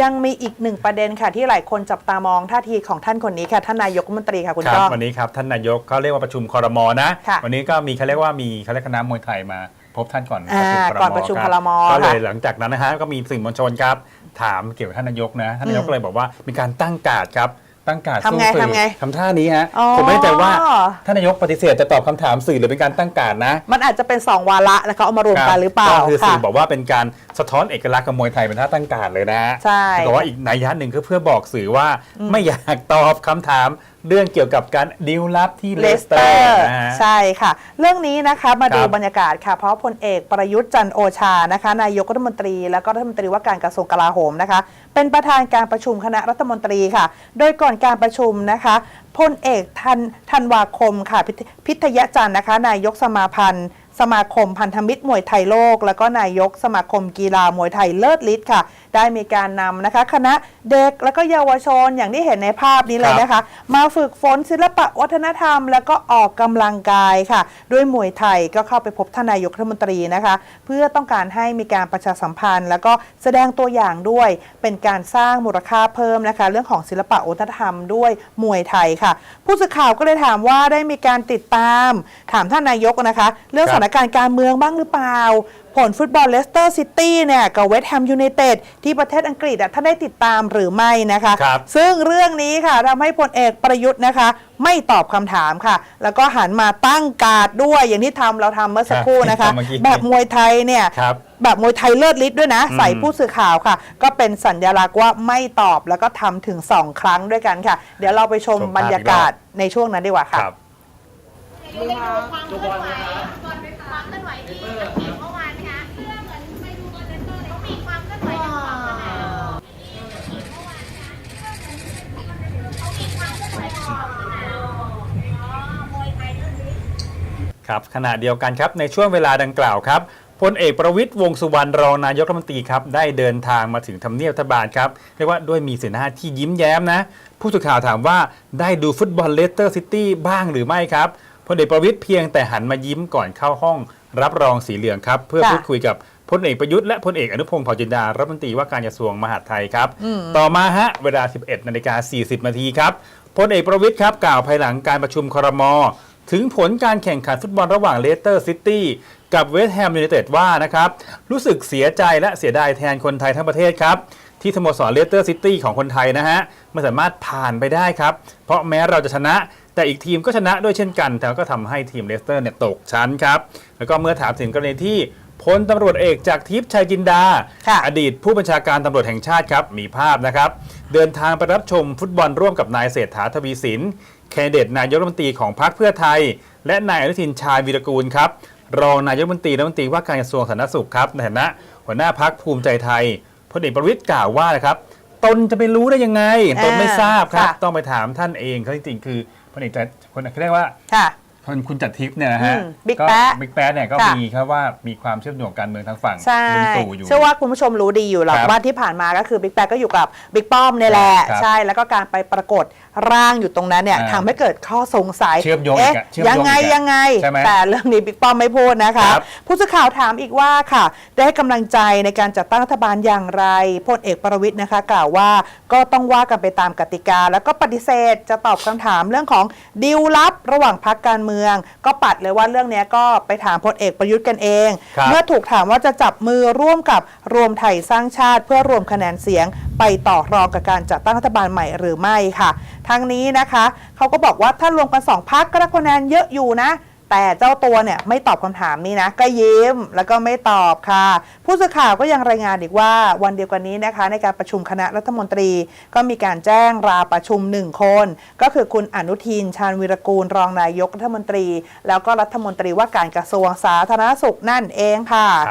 ยังมีอีกหนึ่งประเด็นค่ะ ที่หลายคนจับตามองท่าทีของท่านคนนี้ค่ะท่านนายกรัฐมนตรีค่ะคุณครับก้อง วันนี้ครับท่านนายกเขาเรียกว่าประชุมคอรมอนะ ค่ะวันนี้ก็มีเขาเรียกว่ามีเขาเรียกคณะมวยไทยมาพบท่านก่อนอ่าก่อนประชุมบครมก็เลยค่ะหลังจากนั้นนะฮะก็มีสื่อมวลชนครับถามเกี่ยวกับท่านนายกนะท่านนายกอืมก็เลยบอกว่ามีการตั้งการ์ดครับ ตั้งการ์ดทำไงสู้สื่อทำไงทำท่านี้ฮะ อ๋อ ผมไม่แน่ใจว่าท่านนายกปฏิเสธจะตอบคำถามสื่อหรือเป็นการตั้งการ์ดนะมันอาจจะเป็น2วาระแล้วเขาเอามารวมกันหรือเปล่าก็คือสื่ค่ะ อบอกว่าเป็นการสะท้อนเอกลักษณ์ของมวยไทยเป็นท่าตั้งการ์ดเลยนะใช่แต่ว่าอีกนัยยะหนึ่งก็เพื่อบอกสื่อว่าอืมไม่อยากตอบคำถาม เรื่องเกี่ยวกับการดีลลับที่เลเลสสเตเตออร์ร์นะฮะ ใช่ค่ะ เรื่องนี้นะคะมาดูครับบรรยากาศค่ะ เพราะพลเอกประยุทธ์จันทร์โอชานะคะ นายกรัฐมนตรีแล้วก็รัฐมนตรีว่าการกระทรวงกลาโหมนะคะ เป็นประธานการประชุมคณะรัฐมนตรีค่ะ โดยก่อนการประชุมนะคะพลเอกทันธันวาคมค่ะพิทพิทยจันทร์นะคะ นายกสมาพันธ์ สมาคมพันธมิตรมวยไทยโลก แล้วก็นายกสมาคมกีฬามวยไทยเลิศฤทธิ์ค่ะ ได้มีการนำนะคะ คณะเด็กแล้วก็เยาวชนอย่างที่เห็นในภาพนี้เลยนะคะ มาฝึกฝนศิลปะวัฒนธรรม แล้วก็ออกกำลังกายค่ะ ด้วยมวยไทยก็เข้าไปพบท่านนายกรัฐมนตรีนะคะ เพื่อต้องการให้มีการประชาสัมพันธ์ แล้วก็แสดงตัวอย่างด้วยเป็นการสร้างมูลค่าเพิ่มนะคะ เรื่องของศิลปะวัฒนธรรมด้วยมวยไทยค่ะ ผู้สื่อข่าวก็เลยถามว่าได้มีการติดตาม ถามท่านนายกนะคะ เรื่องสานการณ์การเมืองบ้างหรือเปล่า ผลฟุตบอลเลสเตอร์ซิตี้เนี่ยกับเวสต์แฮมยูไนเต็ดที่ประเทศอังกฤษอะท่านได้ติดตามหรือไม่นะคะ ครับ ซึ่งเรื่องนี้ค่ะทำให้พลเอกประยุทธ์นะคะ ไม่ตอบคำถามค่ะ แล้วก็หันมาตั้งการ์ดด้วยอย่างที่ทำเราทำเมื่อสักครู่นะคะเมื่อกี้ แบบมวยไทยเนี่ย ครับ แบบมวยไทยเลิศฤทธิ์ด้วยนะ อืมใส่ผู้สื่อข่าวค่ะ ก็เป็นสัญลักษณ์ว่าไม่ตอบแล้วก็ทำถึง 2 ครั้งด้วยกันค่ะ เดี๋ยวเราไปชมชมภาพ บรรยากาศในช่วงนั้นดีกว่าค่ะ ครับได้ดูความเคลื่อนไหวก่อนไป ความเคลื่อนไหวที่อังกฤษเมื่อวานนะคะเพื่อเหมือนไปดูบอลเลสเตอร์เขามีความเคลื่อนไหวในขอบสนามเขามีความเคลื่อนไหวขอบสนามครับขณะเดียวกันครับในช่วงเวลาดังกล่าวครับพลเอกประวิตยวงสุวรรณรองนายกรัฐมนตรีครับได้เดินทางมาถึงทำเนียบรัฐบาลครับเรียกว่าด้วยมีสีหน้าที่ยิ้มแย้มนะ ผู้สื่อข่าวถามว่าได้ดูฟุตบอลเลสเตอร์ซิตี้บ้างหรือไม่ครับ พลเอกประวิตยเพียงแต่หันมายิ้มก่อนเข้าห้องรับรองสีเหลืองครับ เพื่อค่ะพูดคุยกับพลเอกประยุทธ์และพลเอกอนุพงศ์เผ่าจินดารัฐมนตรีว่าการกระทรวงมหาดไทยครับอืมต่อมาฮะเวลา 11นาฬิกา40นาทีครับพลเอกประวิตยครับกล่าวภายหลังการประชุมครม ถึงผลการแข่งขันฟุตบอลระหว่างเลสเตอร์ซิตี้กับเวสต์แฮมยูไนเต็ดว่านะครับรู้สึกเสียใจและเสียดายแทนคนไทยทั้งประเทศครับที่สโมสรเลสเตอร์ซิตี้ของคนไทยนะฮะไม่สามารถผ่านไปได้ครับ เพราะแม้เราจะชนะ แต่อีกทีมก็ชนะด้วยเช่นกันแต่ก็ทำให้ทีมเลสเตอร์เนี่ยตกชั้นครับ แล้วก็เมื่อถามถึงกรณีที่พลตำรวจเอกจากทิพย์ชัยจินดาค่ะอดีตผู้บัญชาการตำรวจแห่งชาติครับ มีภาพนะครับ เดินทางไปรับชมฟุตบอลร่วมกับนายเศรษฐาทวีสินแคนดิเดตนายกรัฐมนตรีของพรรคเพื่อไทย และนายอนุทินชาญวีรกูลครับ รองนายกรัฐมนตรีรัฐมนตรีว่าการกระทรวงสาธารณสุขครับในฐานะหัวหน้าพักภูมิใจไทยพลเอกประวิตยกล่าวว่านะครับตนจะไปรู้ได้ยังไงตนไม่ทราบครับค่ะต้องไปถามท่านเองเขาจริงๆคือ พลเอกจะคนเขาเรียกว่า ค่ะคนคุณจัดทิพย์เนี่ยนะฮะอืมบิ๊กก็แป๊ะบิ๊กแป๊ะเนี่ยก็ค่ะ มีครับว่ามีความเชื่อมโยงการเมืองทางฝั่งใช่ลุงตู่อยู่ เชื่อว่าคุณผู้ชมรู้ดีอยู่หรอกครับว่าที่ผ่านมาก็คือบิ๊กแป๊กก็อยู่กับบิ๊กป้อมเนี่ยแหละครับใช่แล้วก็การไปปรากฏร่างอยู่ตรงนั้นเนี่ยอ่าทำให้เกิดข้อสงสัยเชื่อมโยงอีกเอ๊ะอะเชื่อมโยงยังไงอีกอะยังไง ใช่ไหมแต่เรื่องนี้บิ๊กป้อมไม่พูดนะคะ ครับผู้สื่อข่าวถามอีกว่าค่ะ ได้ให้กำลังใจในการจัดตั้งรัฐบาลอย่างไรพลเอกประวิทย์นะคะ กล่าวว่าก็ต้องว่ากันไปตามกติกา แล้วก็ปฏิเสธจะตอบคำถามเรื่องของดีลลับระหว่างพักการเมืองก็ปัดเลยว่าเรื่องเนี้ยก็ไปถามพลเอกประยุทธ์กันเองครับเมื่อถูกถามว่าจะจับมือร่วมกับรวมไทยสร้างชาติ เพื่อรวมคะแนนเสียงไปต่อรองกับการจัดตั้งรัฐบาลใหม่หรือไม่ค่ะทั้งนี้นะคะเขาก็บอกว่าถ้ารวมกันสองพักก็ได้คะแนนเยอะอยู่นะ แต่เจ้าตัวเนี่ยไม่ตอบคำถามนี้นะ ก็ยิ้มแล้วก็ไม่ตอบค่ะ ผู้สื่อข่าวก็ยังรายงานอีกว่าวันเดียวกันนี้นะคะ ในการประชุมคณะรัฐมนตรี ก็มีการแจ้งลาประชุมหนึ่งคน ก็คือคุณอนุทิน ชาญวิรกูล รองนายกรัฐมนตรี แล้วก็รัฐมนตรีว่าการกระทรวงสาธารณสุขนั่นเองค่ะค